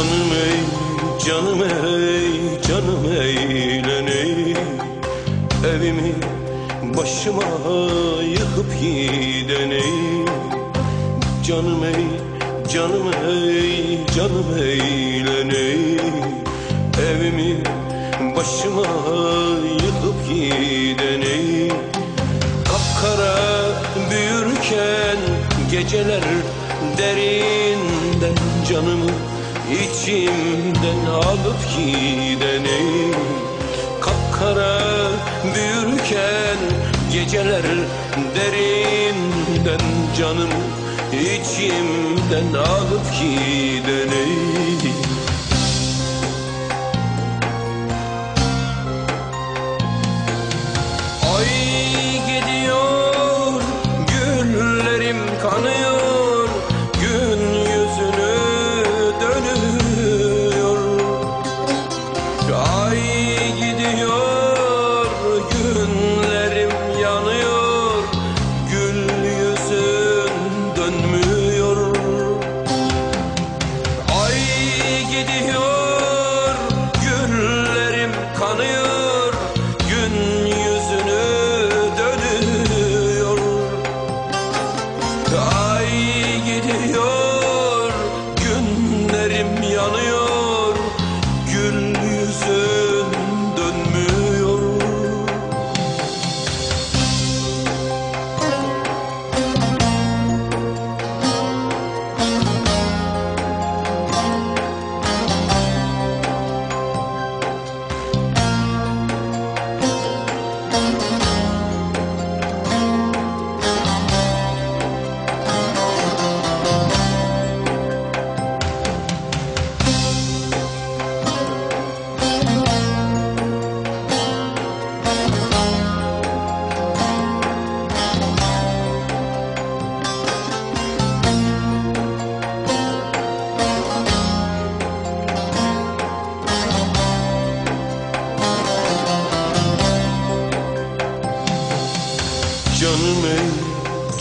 Canım ey, canım ey, canım eğleney. Evimi başıma yıkıp gideney. Canım ey, canım ey, canım eğleney. Evimi başıma yıkıp gideney. Kapkara büyürken geceler derinden canımı içimden alıp gideni Kapkara büyürken geceler derinden canımı içimden alıp gideni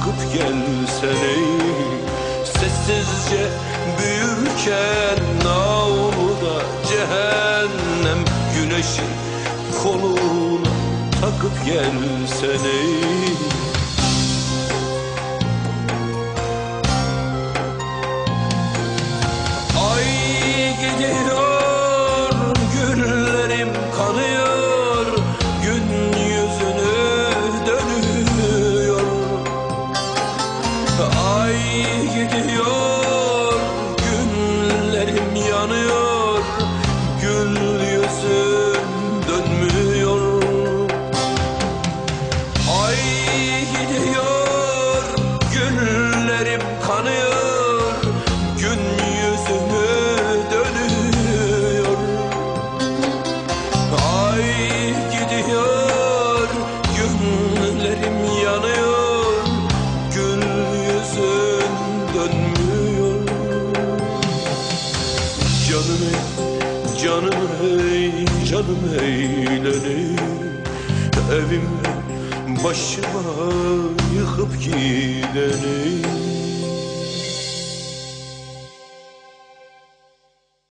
takıp gelsene Sessizce büyürken avluda cehennem. Güneşi koluna takıp gelsene Ay canım eğleney Evime başıma yıkıp gideni